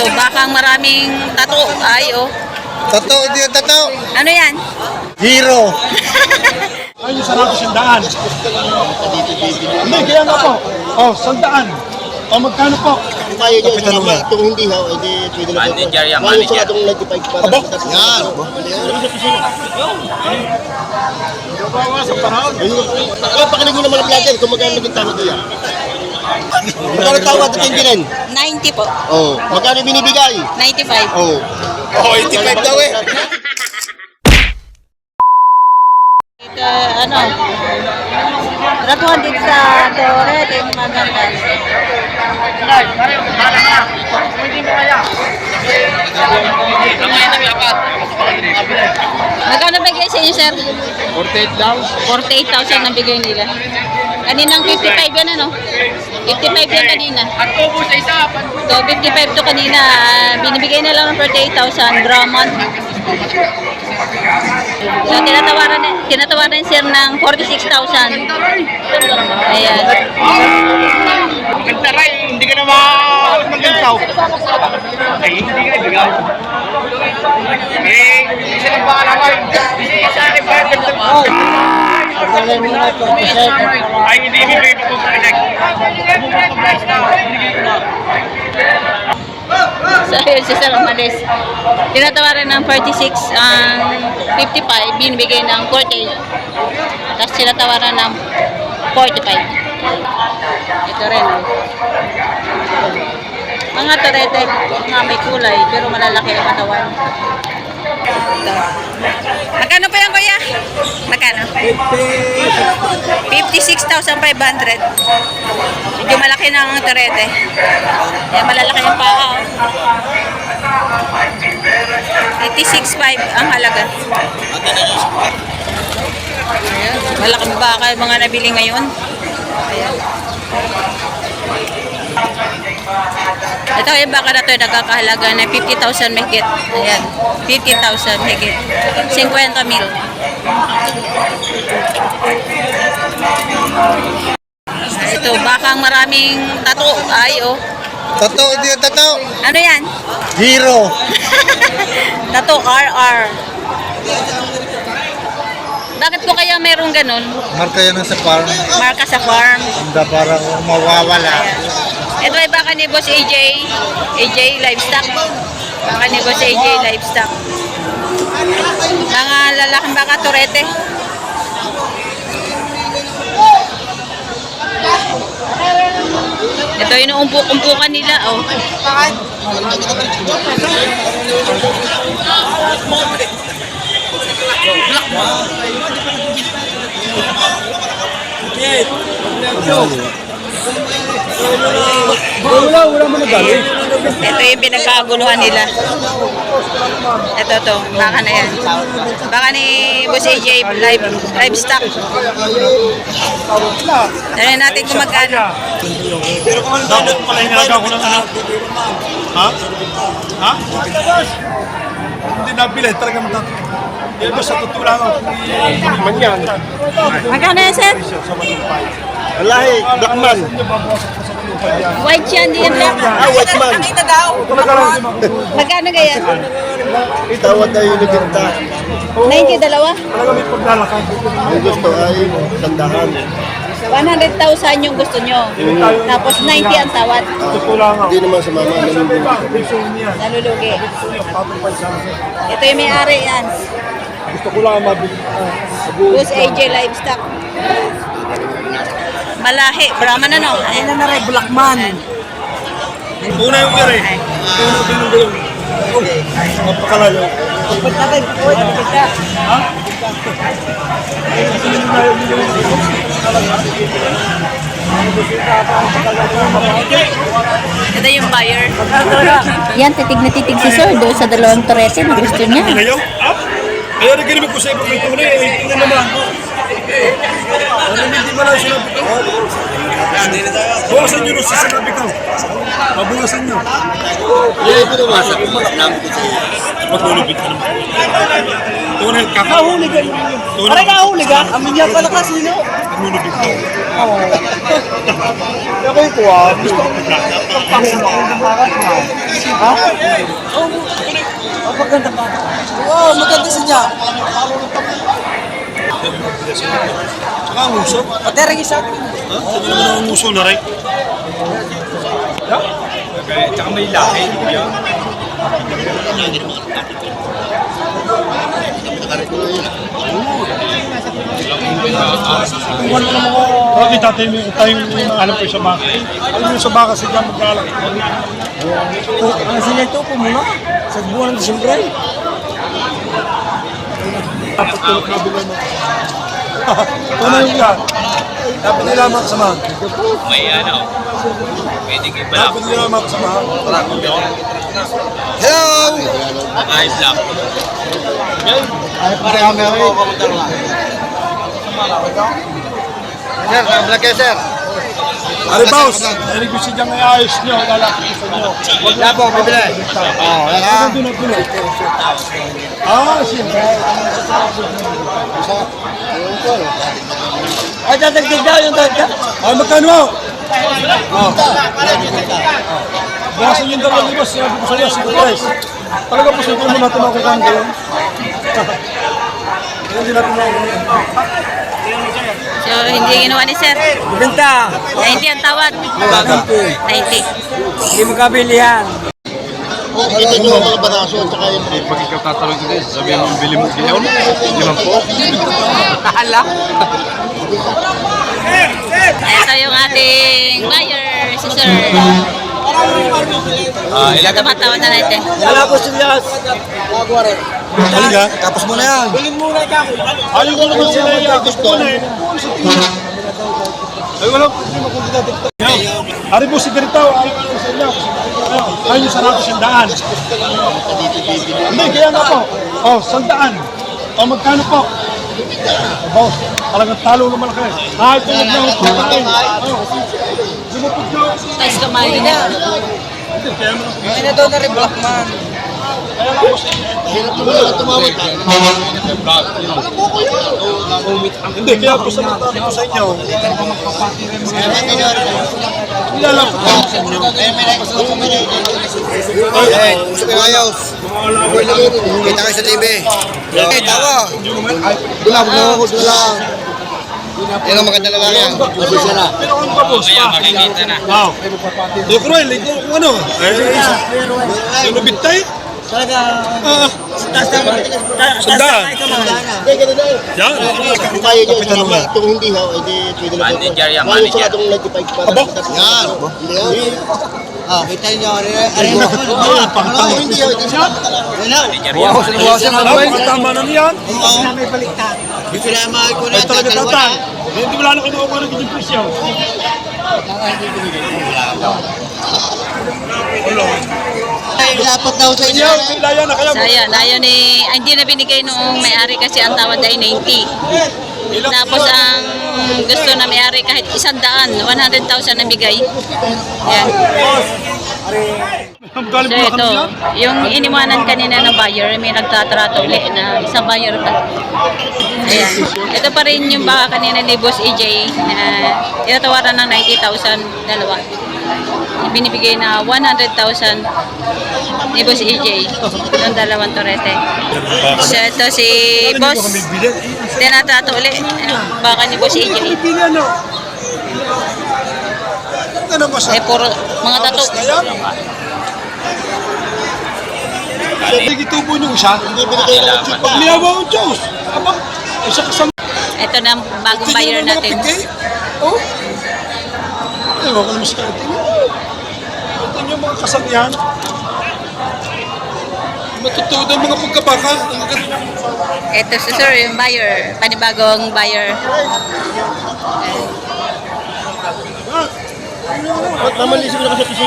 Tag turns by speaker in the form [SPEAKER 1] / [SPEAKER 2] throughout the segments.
[SPEAKER 1] Ito, bakang maraming tato. Ay, oh.
[SPEAKER 2] Totoo din, totoo.
[SPEAKER 1] Ano yan?
[SPEAKER 2] Hero.
[SPEAKER 3] Ay, yung sarado sandaan. Hindi, kaya nga po. Oh, sandaan. O, magkano po?
[SPEAKER 4] Kung kaya nyo,
[SPEAKER 2] Kapitan muna.
[SPEAKER 4] itong hindi ha, edi pwede na po.
[SPEAKER 5] Manager yan,
[SPEAKER 4] Ngayon
[SPEAKER 5] manager.
[SPEAKER 4] sa itong 95 para. Tapos-
[SPEAKER 2] yan.
[SPEAKER 4] Ayun. Oh, pakinig mo naman ang vlogger kung magkano naging tawad niya. Magkano tawad at hindi rin?
[SPEAKER 1] 90 po.
[SPEAKER 4] Oh, magkano binibigay?
[SPEAKER 1] 95.
[SPEAKER 4] Oh.
[SPEAKER 2] Oh, 85 daw eh.
[SPEAKER 1] Ito, ano? Ratuhan dito sa Torre. Ito yung maganda. Magkano bigay sa inyo, sir?
[SPEAKER 3] 48 lang.
[SPEAKER 1] 48,000 ang bigay nila. Kaninang 55 yan, ano? 55 yan kanina. So, 55 to kanina. Binibigay na lang ng 48,000 Brahman. So, tinatawaran, tinatawaran sir ng 46,000. Ayan.
[SPEAKER 3] Ganda rin, hindi ka na maawit ng gansaw. Ay, hindi ka ibigay. Eh, hindi sila bahala ka. Hindi sa atin ba ganda mo? Ay, hindi ibigay pa kung project.
[SPEAKER 1] So, yun si Sir Amalis. Tinatawaran ng 46 ang 55, binibigay ng 48. Tapos tinatawaran ng 45. Ito rin. oh. Mga torete, mga may kulay, pero malalaki ang katawan. Ito. Magkano pa yan, kuya? Magkano? 56,500. Medyo malaki na ang torete. Yan, malalaki yung paa. oh. 86.5 ang halaga. Ayan, malaking baka yung mga nabili ngayon. Ayan. Ito yung baka na ito nagkakahalaga na 50,000 megit. Ayan, 50,000 megit. 50 mil. Ito, bakang maraming tato. Ay, oh.
[SPEAKER 2] Totoo din, totoo.
[SPEAKER 1] Ano yan?
[SPEAKER 2] Hero.
[SPEAKER 1] Tato RR. Bakit po kaya meron ganun?
[SPEAKER 2] Marka yan sa farm.
[SPEAKER 1] Marka sa farm.
[SPEAKER 2] Hindi parang mawawala.
[SPEAKER 1] Ito ay baka ni Boss AJ. AJ Livestock. Baka ni Boss AJ Livestock. Mga lalaking baka turete. Ito yung inuumpok-umpukan nila. Oh.
[SPEAKER 3] Wala, wala mo nagaling.
[SPEAKER 1] Ito yung pinagkaguluhan nila. Ito to, baka na yan. Baka ni Boss AJ live, livestock. Tanong natin kung magkano.
[SPEAKER 3] Dapat pala hinaga ko ng ano. Ha? Ha? Hindi nabili, talaga matato. Yan ba sa totoo lang ako? Manyan.
[SPEAKER 1] Magkano yan, sir?
[SPEAKER 4] Wallahi, Blackman.
[SPEAKER 1] White yan, di yan black.
[SPEAKER 4] Ah, Whiteman.
[SPEAKER 1] Magkano ganyan?
[SPEAKER 4] Tawad na yung nagkita.
[SPEAKER 1] 90 dalawa?
[SPEAKER 3] Talaga may paglalakad.
[SPEAKER 4] Ang gusto ay sandahan.
[SPEAKER 1] 100,000 yung gusto nyo. Tapos 90 ang tawad.
[SPEAKER 3] Ako.
[SPEAKER 4] Hindi naman sa mama.
[SPEAKER 1] Nalulugi. Ito yung may-ari yan.
[SPEAKER 3] Gusto ko lang mabili.
[SPEAKER 1] Boss AJ Livestock. Malahi. Brahman ano? Ayan na rin, Blackman.
[SPEAKER 3] Una yung kere. Una yung kere. Napakalayo. Ha?
[SPEAKER 1] Ito yung buyer. Yan, titig na titig si Sir doon sa dalawang torete na gusto niya.
[SPEAKER 3] Ngayon? Ah? Kaya nagkinig ko sa ibang may tunay. Eh, tunay naman. Hindi ba lang sinabi ko? Bawasan nyo nung sa sinabi ko. Babawasan nyo.
[SPEAKER 4] Hindi ko naman.
[SPEAKER 3] Matulog ka naman. Tunay,
[SPEAKER 5] Nahuli ka. Parang nahuli ka. Amin niya pala kasi, no?
[SPEAKER 3] Nunubig ko.
[SPEAKER 5] Ako ito ah. Gusto ko pagpangin ako ng mga ka. Ha? Oh, maganda pa. Wow, maganda siya.
[SPEAKER 3] Saka ang uso.
[SPEAKER 5] Paterang isa.
[SPEAKER 3] Ha? Hindi naman ang uso na rin. Tsaka may lahi. Bakit tatay mo tayo yung alam ko sa baka? Alam mo sa baka siya magkalat.
[SPEAKER 5] Ang sinya ito po muna. Sa buwan ng Disyembre.
[SPEAKER 3] Dapat tulog na bilang mo. Ano yung yan? Dapat nila makasamahan.
[SPEAKER 6] May ano, pwede kayo pala
[SPEAKER 3] Dapat nila makasamahan.
[SPEAKER 2] Hello!
[SPEAKER 6] ayos lang.
[SPEAKER 2] Ay, pare kami kami. Sir, vlog kayo, sir.
[SPEAKER 3] Ari boss, narinig ko siya may ayos niyo, lalaki sa. Wag
[SPEAKER 2] Wala po, bibili. Oo, wala ka.
[SPEAKER 3] Ano na puno? Ah, siyempre.
[SPEAKER 5] Ay, dadagdag daw yung dagdag.
[SPEAKER 3] Ah, magkano mo? Oh. Bawasan yung dalawang libas, sinabi ko sa iyo, sige guys. Talaga po, sige mo natin ako kung gawin. Hindi natin ako.
[SPEAKER 1] So, hindi ginawa ni sir.
[SPEAKER 5] Benta.
[SPEAKER 1] 90 ang tawad. 90.
[SPEAKER 5] Hindi mo kabilihan.
[SPEAKER 4] Kita nyo ang mga baraso at saka yung
[SPEAKER 6] Pag ikaw tatalong ko din, sabihin mo, bili mo gilaon. Limang po.
[SPEAKER 5] Hala.
[SPEAKER 1] Ito yung ating buyer, si sir.
[SPEAKER 6] Ah, ilan ka?
[SPEAKER 1] Tumatawad na natin.
[SPEAKER 5] Wala po siya.
[SPEAKER 3] Halika.
[SPEAKER 2] Tapos mo na yan.
[SPEAKER 3] Ayaw ko naman sila yung gusto. Ay, wala po. Ari po si Garitaw, ayaw ko sa inyo. Ayaw sa natin sandaan. Hindi, kaya nga po. Oh, sandaan. Oh, magkano po? Oh, boss, talagang talo naman kayo. Ah, ito na lang po tayo. Oh, lumupot nyo.
[SPEAKER 1] Tapos kumain na.
[SPEAKER 3] Kaya mo na.
[SPEAKER 5] May na daw na rin Blackman.
[SPEAKER 3] Kaya nga po sa inyo.
[SPEAKER 4] hirap tumawag tumawag ka.
[SPEAKER 3] Hindi, kaya po sa natin ko sa inyo. Kilala po.
[SPEAKER 2] Eh, gusto ko. Kita kayo sa TV. Eh, tawa. Dula, bulo ko, dula. Yan ang maganda lalaki yan. Ubusin na.
[SPEAKER 3] Pero ano ba boss?
[SPEAKER 6] Kaya makikita na.
[SPEAKER 3] Wow. Cruel, ikaw kung ano? Eh, ano bitay?
[SPEAKER 5] Talaga.
[SPEAKER 3] Ah,
[SPEAKER 4] na eh.
[SPEAKER 3] Yan.
[SPEAKER 4] Kaya nyo, hindi, kung hindi ha, hindi pwede na.
[SPEAKER 6] Manager yan,
[SPEAKER 4] Kaya
[SPEAKER 6] manager.
[SPEAKER 4] sa atong 95 para
[SPEAKER 3] Aba.
[SPEAKER 4] sa
[SPEAKER 2] Yan. Ah, kita niyo. Mo.
[SPEAKER 3] Ah,
[SPEAKER 4] hindi.
[SPEAKER 2] Wow,
[SPEAKER 3] Tama, na niyan. Tatang. Hindi wala na kinukuha ng.
[SPEAKER 2] Dapat daw sa
[SPEAKER 3] Inyo, kailangan na kaya.
[SPEAKER 1] So, ayan. Ayaw ni... ay, Hindi na binigay noong may-ari kasi ang tawad ay 90. Tapos ang gusto na may-ari kahit isang daan, 100,000 na bigay. Ayan.
[SPEAKER 3] Ang
[SPEAKER 1] So ito,
[SPEAKER 3] yan.
[SPEAKER 1] yung iniwanan kanina ng buyer, may nagtatrato ulit na isang buyer pa. Ayan. Ito pa rin yung baka kanina ni Boss EJ na tinatawaran ng 90,000 dalawa. Binibigay na 100,000 ni Boss EJ ng dalawang torete. So ito si Boss, tinatrato ulit baka ni Boss EJ.
[SPEAKER 3] Pili ba siya?
[SPEAKER 1] Eh puro mga tato.
[SPEAKER 3] Kaya? Hindi tubo niyo siya.
[SPEAKER 4] Hindi binigay ng chip
[SPEAKER 3] Pag niyawa ang Diyos. Aba, isa kasama.
[SPEAKER 1] Ito na ang bagong buyer natin.
[SPEAKER 3] Oh. Ewan ko naman sa kanya. Niyo mga kasabihan. Matutuwa ng mga pagkabaka. Ang.
[SPEAKER 1] Ito si sir, yung buyer. Panibagong buyer.
[SPEAKER 4] Ba't namalisip na kasi kasi?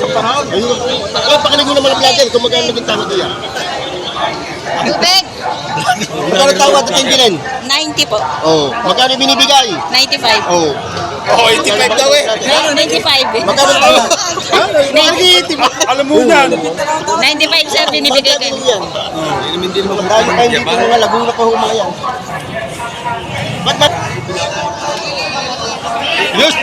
[SPEAKER 3] Sa paraan.
[SPEAKER 4] Ayun. Oh, pakinig mo naman ang vlogger kung magkano naging tama diyan.
[SPEAKER 1] Tubig!
[SPEAKER 4] Magkano tawad at hindi rin?
[SPEAKER 1] 90 po.
[SPEAKER 4] Oh, magkano binibigay?
[SPEAKER 1] 95.
[SPEAKER 4] Oh.
[SPEAKER 2] Oh, 85 daw eh.
[SPEAKER 1] Meron 95 eh.
[SPEAKER 4] Magkano tawad?
[SPEAKER 3] Alam mo yan.
[SPEAKER 1] 95 sir, binibigay ko.
[SPEAKER 4] yan. Dahil kayo dito mga Laguna pa humayan. Ba't ba't?
[SPEAKER 3] Yes.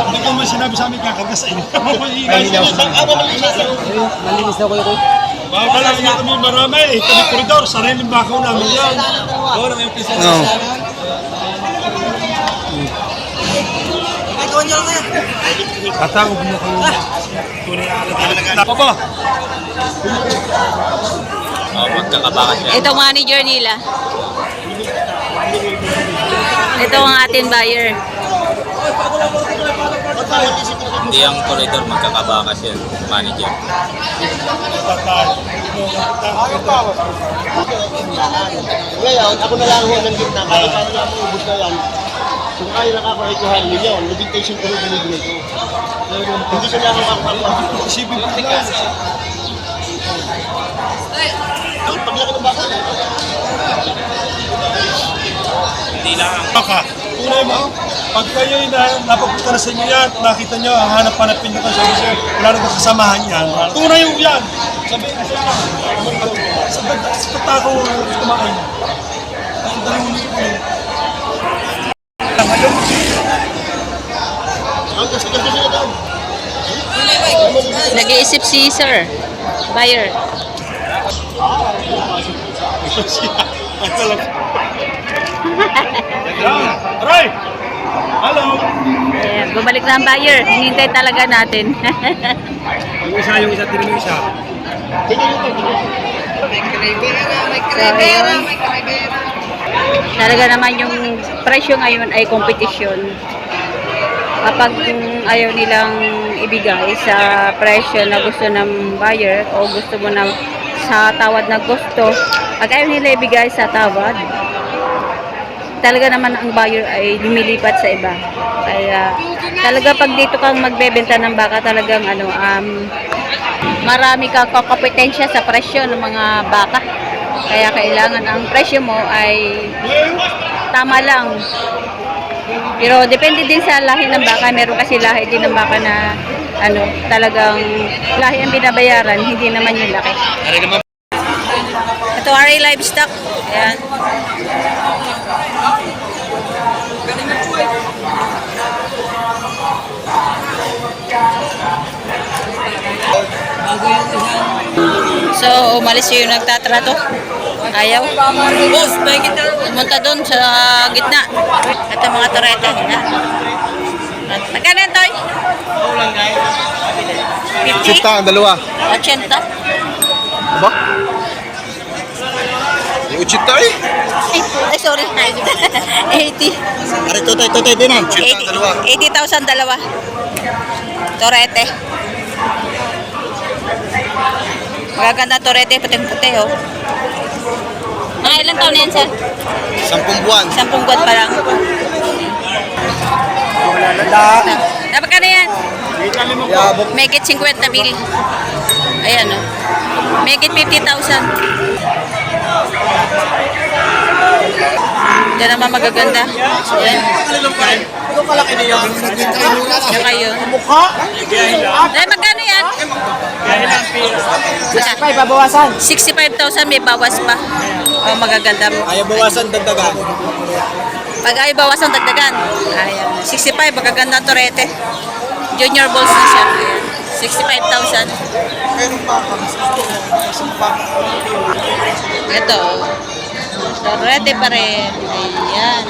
[SPEAKER 3] Hindi ko man sinabi sa amin kakagas ay Malinis na ko yun. Baka lang nga kami marami. Eh, kami koridor. Sariling bakaw namin yan.
[SPEAKER 2] No.
[SPEAKER 3] Tatawag mo kayo. Napa ba?
[SPEAKER 1] Ito manager nila. Ito ang ating buyer.
[SPEAKER 7] Hindi ang koridor magkakabakas yan, manager.
[SPEAKER 4] Ngayon, ako na lang ho ng gitna. Kaya kaya lang ubus na yan. Kung kaya nakakaikuhan milyon, limitation ko rin binibigay ko. Hindi sila ang makakakuha.
[SPEAKER 3] Isipin ko lang.
[SPEAKER 7] Hindi lang.
[SPEAKER 3] Baka. Tunay mo, pag kayo na napapunta na sa inyo yan, nakita nyo, hanap-hanapin nyo ka sa sir, wala nang kasamahan yan. Tunay yung yan. Sabihin ko sa'yo, sa dag- sa tatakaw kumain. Ang dali mo nito. Ngayon,
[SPEAKER 4] Ang kasi-kasi sila daw.
[SPEAKER 1] Nag-iisip si sir. Buyer.
[SPEAKER 3] Yan. Aray! Hello!
[SPEAKER 1] Ayan, bumalik na ang buyer. Hinintay talaga natin.
[SPEAKER 3] Yung isa, yung isa, tinan mo isa.
[SPEAKER 1] so, ayun. Talaga naman yung presyo ngayon ay kompetisyon. Kapag ayaw nilang ibigay sa presyo na gusto ng buyer o gusto mo na sa tawad na gusto, pag ayaw nila ibigay sa tawad, talaga naman ang buyer ay lumilipat sa iba. Kaya talaga pag dito kang magbebenta ng baka talagang ano um marami kang kompetensya sa presyo ng mga baka. Kaya kailangan ang presyo mo ay tama lang. Pero depende din sa lahi ng baka. Meron kasi lahi din ng baka na ano, talagang lahi ang binabayaran, hindi naman yung laki. Ito, RA Livestock. Ayan. So, umalis yung nagtatrato. Ayaw. Pumunta doon sa gitna. Ito mga toreta. Ayan. Magkano yan, Toy? 50?
[SPEAKER 2] Chita ang dalawa.
[SPEAKER 1] 80?
[SPEAKER 2] Ba? Yung eh.
[SPEAKER 1] Ay, ay sorry. 80.
[SPEAKER 2] Aray, totoy, totoy din ah. Chita ang dalawa.
[SPEAKER 1] 80,000 dalawa. Torete. Magaganda torete, puting-puti oh. Mga ilang taon na yan, sir?
[SPEAKER 2] Sampung buwan.
[SPEAKER 1] Sampung buwan pa lang. Dapat ka na yan? Megit 50 mil. Ayan oh. Megit 50,000. Yan naman magaganda. Ayan. Yan kayo. Dahil magkano yan?
[SPEAKER 5] May babawasan.
[SPEAKER 1] 65,000 may bawas pa. Oh, magaganda.
[SPEAKER 5] Ayaw bawasan, dagdagan.
[SPEAKER 1] Pag ay bawas ang dagdagan. Ayan. 65, magaganda torete. Junior balls na siya. Ayan. 65,000. Ito. Torete pa rin. Ayan.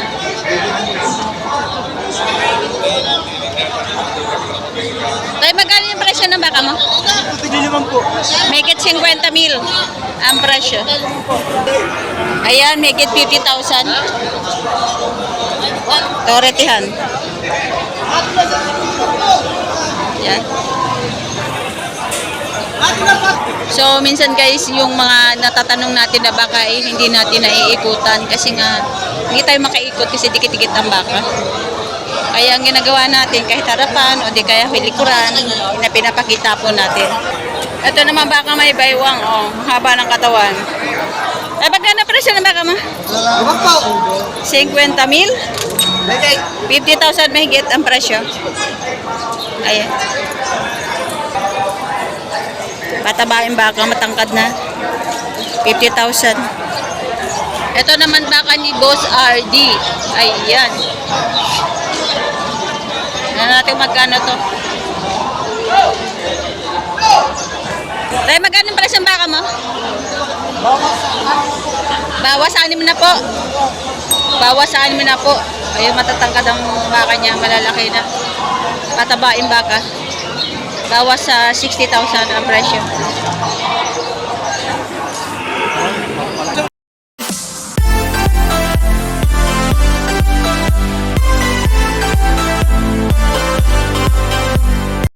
[SPEAKER 1] Tay, magkano ng baka mo?
[SPEAKER 3] Po.
[SPEAKER 1] Make it 50 mil ang presyo. Ayan, make it 50,000. Toretihan. Yan. So, minsan guys, yung mga natatanong natin na baka eh, hindi natin naiikutan kasi nga hindi tayo makaikot kasi dikit-dikit ang baka. Kaya ang ginagawa natin kahit harapan o di kaya likuran na pinapakita po natin. Ito naman baka may baywang, oh, haba ng katawan. Ay, magkano presyo ng baka ma?
[SPEAKER 2] Ano po?
[SPEAKER 1] 50 mil? 50,000 mahigit ang presyo. Ayan. Patabain baka matangkad na. 50,000. Ito naman baka ni Boss RD. Ayan. Ano natin magkano to? Tayo magkano ang presyo ng baka mo? Bawas anim na po. Bawas anim na po. Ayun, matatangkad ang baka niya. Malalaki na. Patabain baka. Bawas sa 60,000 ang presyo.